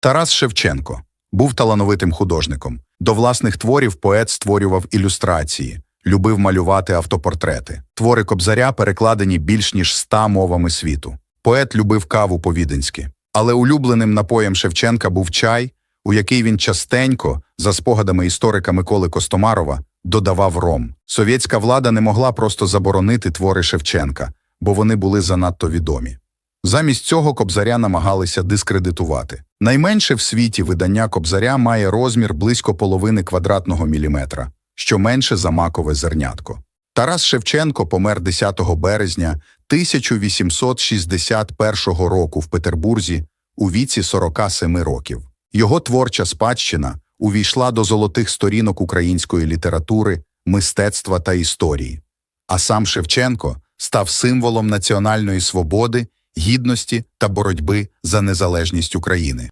Тарас Шевченко був талановитим художником. До власних творів поет створював ілюстрації, любив малювати автопортрети. Твори Кобзаря перекладені більш ніж ста мовами світу. Поет любив каву по-віденськи. Але улюбленим напоєм Шевченка був чай, у який він частенько, за спогадами історика Миколи Костомарова, додавав ром. Совєтська влада не могла просто заборонити твори Шевченка, бо вони були занадто відомі. Замість цього Кобзаря намагалися дискредитувати. Найменше в світі видання Кобзаря має розмір близько половини квадратного міліметра, що менше за макове зернятко. Тарас Шевченко помер 10 березня 1861 року в Петербурзі у віці 47 років. Його творча спадщина увійшла до золотих сторінок української літератури, мистецтва та історії. А сам Шевченко став символом національної свободи, гідності та боротьби за незалежність України.